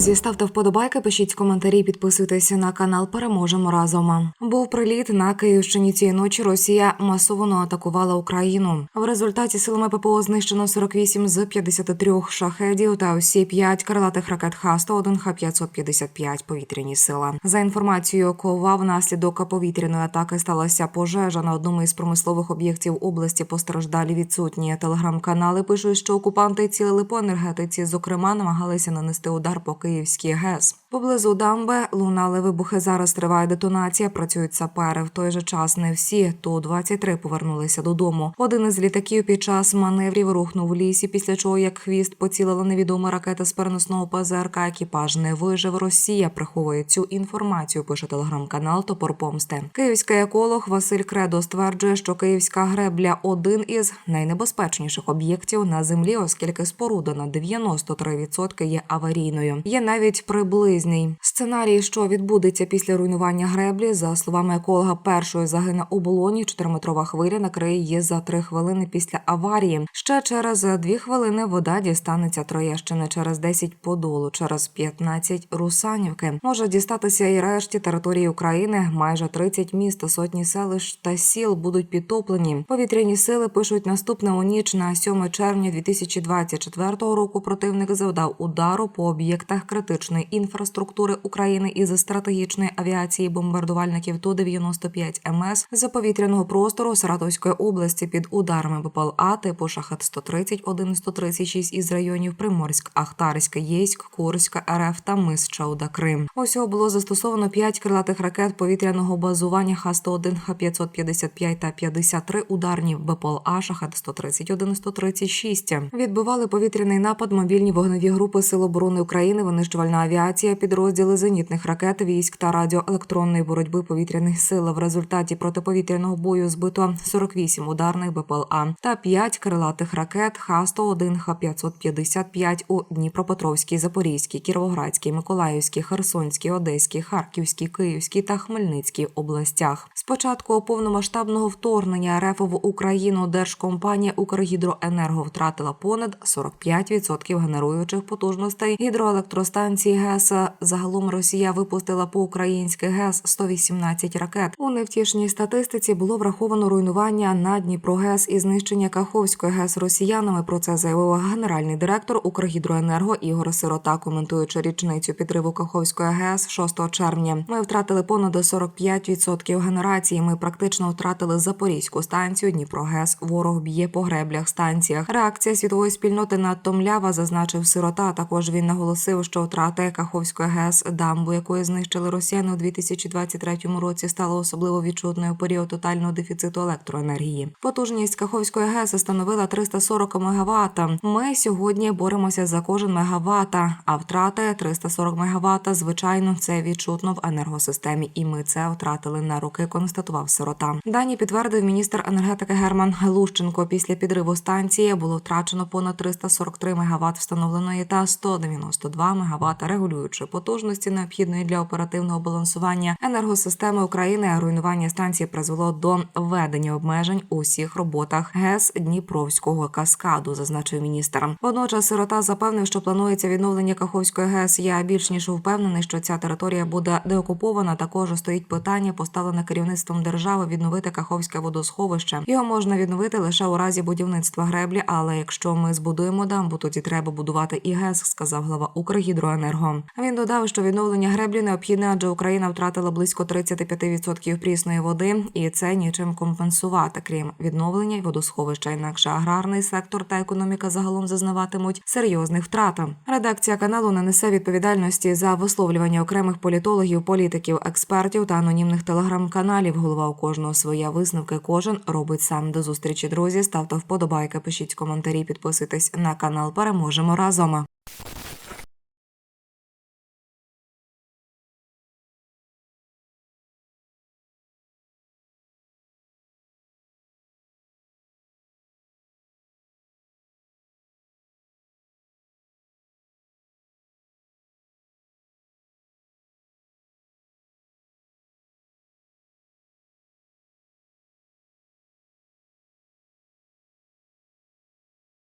Друзі, ставте вподобайки, пишіть коментарі, підписуйтесь на канал. Переможемо разом. Був приліт на Київщині цієї ночі. Росія масово атакувала Україну. В результаті силами ППО знищено 48 з 53 шахедів та усі 5 крилатих ракет Х-101, Х-555 повітряні сили. За інформацією КОВА, внаслідок повітряної атаки сталася пожежа на одному із промислових об'єктів області. Постраждалі відсутні. Телеграм-канали пишуть, що окупанти цілили по енергетиці. Зокрема, намагалися нанести удар по Київській ГЕС. Поблизу дамби лунали вибухи. Зараз триває детонація. Працюють сапери. В той же час не всі. То 23 повернулися додому. Один із літаків під час маневрів рухнув в лісі, після чого як хвіст поцілила невідома ракета з переносного ПЗРК. Екіпаж не вижив. Росія приховує цю інформацію. Пише телеграм-канал Топор Помсти. Київський еколог Василь Кредо стверджує, що київська гребля один із найнебезпечніших об'єктів на землі, оскільки споруда на 93% є аварійною. Є навіть приблизний сценарій, що відбудеться після руйнування греблі. За словами еколога, першою загине у болоні. Чотириметрова хвиля накриє її за три хвилини після аварії. Ще через дві хвилини вода дістанеться Троєщини, через 10 Подолу, через 15 Русанівки. Може дістатися і решті території України. Майже 30 міст, сотні селищ та сіл будуть підтоплені. Повітряні сили пишуть наступне у ніч на 7 червня 2024 року. Противник завдав удару по об'єктах критичної інфраструктури України із стратегічної авіації бомбардувальників ту 95 МС з повітряного простору Саратовської області під ударами БПЛА типу Шахет 130 136 із районів Приморськ, Ахтарськ, Єйськ, Курська, РФ та Мис Чауда Крим. Усього було застосовано 5 крилатих ракет повітряного базування Х-101, Х-555 та 53 ударні БПЛА Шахет 131 136. Відбивали повітряний напад мобільні вогневі групи Сил оборони України, винищувальна авіація, підрозділи зенітних ракет, військ та радіоелектронної боротьби повітряних сил. В результаті протиповітряного бою збито 48 ударних БПЛА та 5 крилатих ракет Х-101, Х-555 у Дніпропетровській, Запорізькій, Кіровоградській, Миколаївській, Херсонській, Одеській, Харківській, Київській та Хмельницькій областях. Спочатку повномасштабного вторгнення РФ в Україну держкомпанія Укргідроенерго втратила понад 45% генеруючих потужностей гідроелектростанції ГЕС. Загалом Росія випустила по українських ГЕС 118 ракет. У невтішній статистиці було враховано руйнування на Дніпрогес і знищення Каховської ГЕС росіянами. Про це заявив генеральний директор Укргідроенерго Ігор Сирота, коментуючи річницю підриву Каховської ГЕС 6 червня. Ми втратили понад 45% генерації. Ми практично втратили Запорізьку станцію. Дніпрогес ворог б'є по греблях станціях. Реакція світової спільноти надто млява, зазначив сирота. Також він наголосив, що втрати Каховської ГЕС, дамбу, якої знищили росіяни у 2023 році, стало особливо відчутною у період тотального дефіциту електроенергії. Потужність Каховської ГЕС становила 340 МВт. Ми сьогодні боремося за кожен мегаватт, а втрати 340 МВт, Звичайно, це відчутно в енергосистемі, і ми це втратили на роки. Констатував сирота. Дані підтвердив міністр енергетики Герман Глущенко. Після підриву станції було втрачено понад 343 МВт встановленої та 192 МВт регулюючої потужності, необхідної для оперативного балансування енергосистеми України. Руйнування станції призвело до введення обмежень у всіх роботах ГЕС Дніпровського каскаду, зазначив міністр. Водночас сирота запевнив, що планується відновлення Каховської ГЕС. Я більш ніж впевнений, що ця територія буде деокупована. Також стоїть питання, поставлене керівництвом держави відновити Каховське водосховище. Його можна відновити лише у разі будівництва греблі. Але якщо ми збудуємо дамбу, тоді треба будувати і ГЕС, сказав глава Укргідроенерго. Він додав, що відновлення греблі необхідне, адже Україна втратила близько 35% прісної води, і це нічим компенсувати, крім відновлення й водосховища. Інакше аграрний сектор та економіка загалом зазнаватимуть серйозних втрат. Редакція каналу не несе відповідальності за висловлювання окремих політологів, політиків, експертів та анонімних телеграм-каналів. Голова у кожного своя висновки. Кожен робить сам до зустрічі. Друзі, ставте вподобайки, пишіть коментарі, підписуйтесь на канал. Переможемо разом.